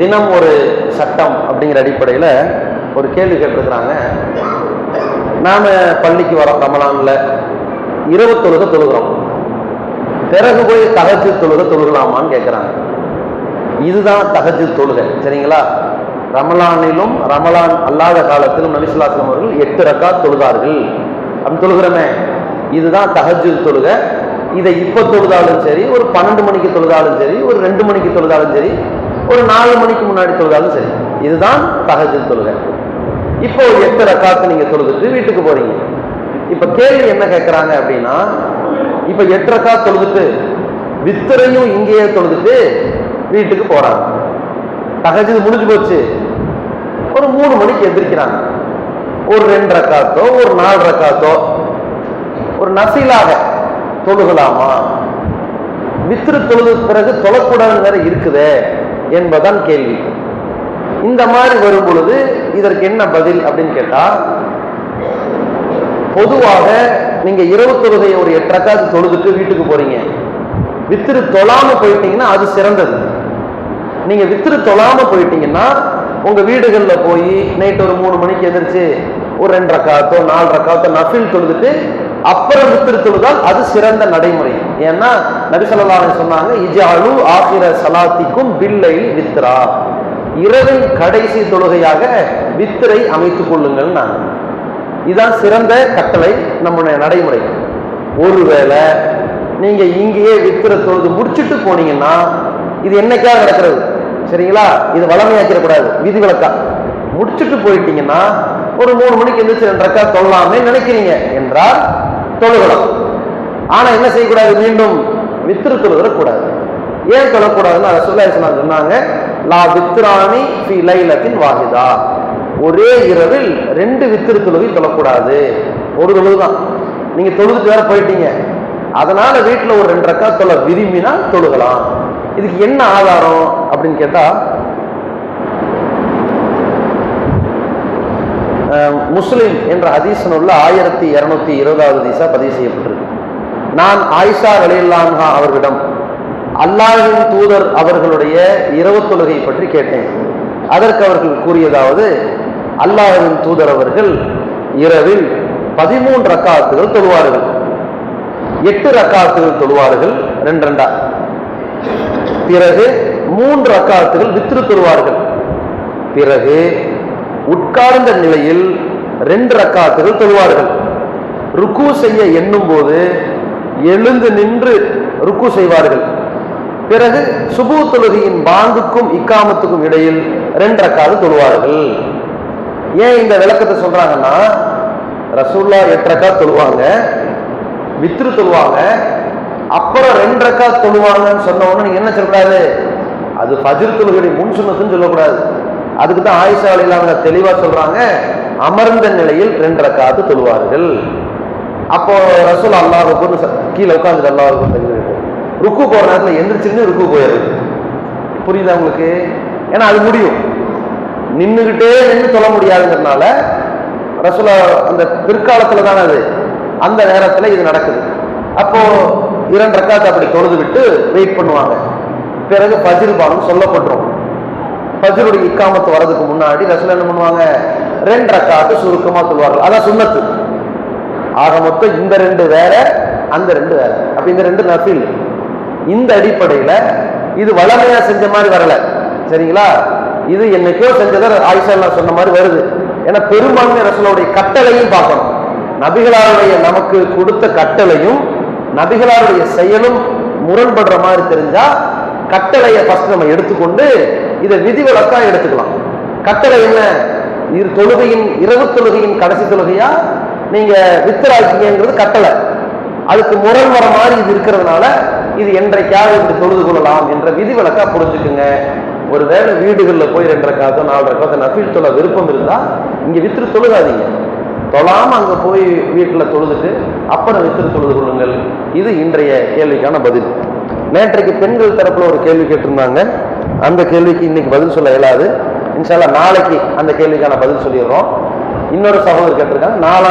தினம் ஒரு சட்டம் அப்படிங்கிற அடிப்படையில் ஒரு கேள்வி கேட்டிருக்கிறாங்க. நாம பள்ளிக்கு வரோம் ரமலான்ல. இரவு தொழுக தொழுகிறோம். பிறகு போய் தகச்சு தொழுக தொழுகலாமான்னு கேட்குறாங்க இதுதான் தகச்சு தொழுகை சரிங்களா? ரமலானிலும் ரமலான் அல்லாத காலத்திலும் நபிசுல்லாஸ்லம் அவர்கள் எட்டு ரக்கா தொழுதார்கள். அப்படி தொழுகிறோமே. இதுதான் தகஜு தொழுகை. இதை இப்போ தொழுதாலும் சரி ஒரு பன்னெண்டு மணிக்கு தொழுதாலும் சரி ஒரு ரெண்டு மணிக்கு தொழுதாலும் சரி ஒரு நாலு மணிக்கு முன்னாடி தொழுதாலும் சரி. இதுதான் தகஜு தொழுகை இப்போ எத்தனை ரக்காத்து நீங்க தொழுதுட்டு வீட்டுக்கு போறீங்க. இப்ப கேள்வி என்ன கேட்கறாங்க அப்படின்னா இப்ப எட்டரை ரக்கா தொழுதுட்டு வித்தரையும் இங்கேயே தொழுதுட்டு வீட்டுக்கு போறாங்க. தகஜது முடிஞ்சு போச்சு. ஒரு மூணு மணிக்கு எந்திரிக்கிறாங்க. ஒரு ரெண்டு ரக்காத்தோ ஒரு நாலு ரக்காத்தோ ஒரு நசிலாக தொழுகலாமா? வித்திரு தொழுது பிறகு தொழக்கூடாதுன்னு வேற இருக்குதே. என்பதான் கேள்வி. இந்த மாதிரி வரும் பொழுது இதற்கு என்ன பதில் அப்படின்னு கேட்டா பொதுவாக நீங்க இரவு தொழுகையை ஒரு எட்டு தொழுதுட்டு வீட்டுக்கு போறீங்க. வித்திரு தொழாம போயிட்டீங்கன்னா அது சிறந்தது. நீங்க வித்திரு தொழாம போயிட்டீங்கன்னா உங்க வீடுகளில் போய் நைட் ஒரு மூணு மணிக்கு எந்திரிச்சு ஒரு ரெண்டு ரக்காத்தோ நாலு ரக்காத்தோ நஃபில் தொழுதுட்டு அப்புறம் வித்திரு தொழுதால் அது சிறந்த நடைமுறை. ஏன்னா நபிசல்லாஹ் சொன்னாங்க இஜாலு ஆகிர சலாத்திக்கும் பில்லையில் வித்ரா. இரவின் கடைசி தொழுகையாக வித்திரை அமைத்துக் கொள்ளுங்கள் நான். இதுதான் சிறந்த கட்டளை நம்முடைய நடைமுறை. ஒருவேளை நீங்க இங்கேயே வித்திர தொழுது முடிச்சுட்டு போனீங்கன்னா இது என்னைக்காக நடக்கிறது? சரிங்களா? இது வளமையாக்கிடக்கூடாது. விதி விளக்கா. முடிச்சுட்டு போயிட்டீங்கன்னா ஒரு மூணு மணிக்கு எந்திரிச்சு ரெண்டு ரக்கா தொழலாமே நினைக்கிறீங்க. என்றால் தொழுகலாம் ஆனா என்ன செய்யக்கூடாது? மீண்டும் வித்திரு தொழுகிறக்கூடாது ஏன் தொழக்கூடாதுன்னு ரசூல்லா சொன்னாங்க? லா வித்ராணி ஃபி லைலத்தின் வாஹிதா. ஒரே இரவில் ரெண்டு வித்திரு தொழுகையும் தொழக்கூடாது. ஒரு தொழுது தான் நீங்க தொழுதுட்டு வேற போயிட்டீங்க. அதனால வீட்டில் ஒரு ரெண்டு ரக்கா தொலை விரும்பினா தொழுகலாம். இதுக்கு என்ன ஆதாரம் அப்படின்னு கேட்டா முஸ்லிம் என்ற ஹதீஸன் உள்ள ஆயிரத்தி இருநூத்தி இருபதாவது ஹதீஸா பதிவு செய்யப்பட்டிருக்கு. நான் ஆயிஷா அலில்லான்ஹா அவர்களிடம் அல்லாஹின் தூதர் அவர்களுடைய இரவு தொழுகை பற்றி கேட்டேன். அதற்கு அவர்கள் கூறியதாவது அல்லாஹின் தூதர் அவர்கள் இரவில் பதிமூன்று ரக்காத்துகள் தொழுவார்கள். எட்டு ரக்காத்துகள் தொழுவார்கள் ரெண்டு ரெண்டா. பிறகு மூன்று ரக்காத்துகள் வித்திரு தொழுவார்கள். பிறகு உட்கார்ந்த நிலையில் ரெண்டு ரக்காத்துகள் தொழுவார்கள் ருக்கு செய்ய எண்ணும் போது எழுந்து நின்று ருக்கு செய்வார்கள். பிறகு சுபு தொழுகையின் பாங்குக்கும் இக்காமத்துக்கும் இடையில் ரெண்டு ரக்காது தொழுவார்கள். ஏன் இந்த விளக்கத்தை சொல்றாங்கன்னா ரசூல்லா எட்டரக்கா தொழுவாங்க வித்ரு தொழுவாங்க அப்புறம் ரெண்டு ரக்கா தொழுவாங்கன்னு சொன்ன உடனே நீங்க என்ன சொல்லக்கூடாது? அது ஃபஜ்ர் தொழுகையுடைய முன் சொன்னதுன்னு சொல்லக்கூடாது அதுக்கு தான் ஆயிஷா அவங்க தெளிவா சொல்றாங்க அமர்ந்த நிலையில் ரெண்டு ரக்காத்து தொழுவார்கள். அப்போ ரசூல் அல்லாஹுக்கு கீழே உட்காந்துட்டு அல்லாஹுக்கு ருக்கு போற நேரத்தில் எந்திரிச்சுன்னு ருக்கு போயிடுது புரியுதா உங்களுக்கு? ஏன்னா அது முடியும். நின்றுகிட்டே நின்று சொல்ல முடியாதுங்கிறதுனால ரசூலா அந்த பிற்காலத்துல தான் அது. அந்த நேரத்தில் இது நடக்குது. அப்போ இரண்டு ரக்காத்து அப்படி தொழுது விட்டு வெயிட் பண்ணுவாங்க. பிறகு பஜிர் பானம் சொல்லப்பட்டுரும் பஜ்ருடைய இக்காமத்து வரதுக்கு முன்னாடி ரசூல் என்ன பண்ணுவாங்க? ரெண்டு ரக்காத்து சுருக்கமா சொல்லுவார்கள் அதான் சுண்ணத்து. ஆக மொத்தம் இந்த ரெண்டு வேற அந்த ரெண்டு வேற. அப்ப இந்த ரெண்டு நஃபில். இந்த அடிப்படையில இது வளமையா செஞ்ச மாதிரி வரல. சரிங்களா? இது என்னைக்கோ செஞ்சதை ஆயிஷா சொன்ன மாதிரி வருது. ஏன்னா பெரும்பான்மை ரசூலுடைய கட்டளையும் பார்க்கணும். நபிகளாருடைய நமக்கு கொடுத்த கட்டளையும் நபிகளாருடைய செயலும் முரண்படுற மாதிரி தெரிஞ்சா கட்டளையை ஃபர்ஸ்ட் நம்ம எடுத்துக்கொண்டு இதை விதிவிலக்கா எடுத்துக்கலாம். கட்டளை என்ன? இரு தொழுகையின் இரவு தொழுகையின் கடைசி தொழுகையா? நீங்க வித்தராக்கிங்கிறது கட்டளை. அதுக்கு முரண் வர மாதிரி இது இருக்கிறதுனால இது என்றைக்காவது இப்படி தொழுது கொள்ளலாம் என்ற விதிவிலக்கா புரிஞ்சுக்குங்க. ஒருவேளை வீடுகளில் போய் ரெண்டரை காசோ நாலரை காத்தோ நஃபீல் தொழ விருப்பம் இருந்தா இங்க வித்திரு தொழுகாதீங்க. தொழாம அங்க போய் வீட்டில் தொழுதுட்டு அப்புறம் வித்திரு தொழுது கொள்ளுங்கள். இது இன்றைய கேள்விக்கான பதில். நேற்றைக்கு பெண்கள் தரப்புல ஒரு கேள்வி கேட்டிருந்தாங்க. அந்த கேள்விக்கு இன்னைக்கு பதில் சொல்ல இயலாது. இன்ஷால்லா நாளைக்கு அந்த கேள்விக்கான பதில் சொல்லிடுறோம். இன்னொரு சகோதரர் கேட்டிருக்காங்க நாலா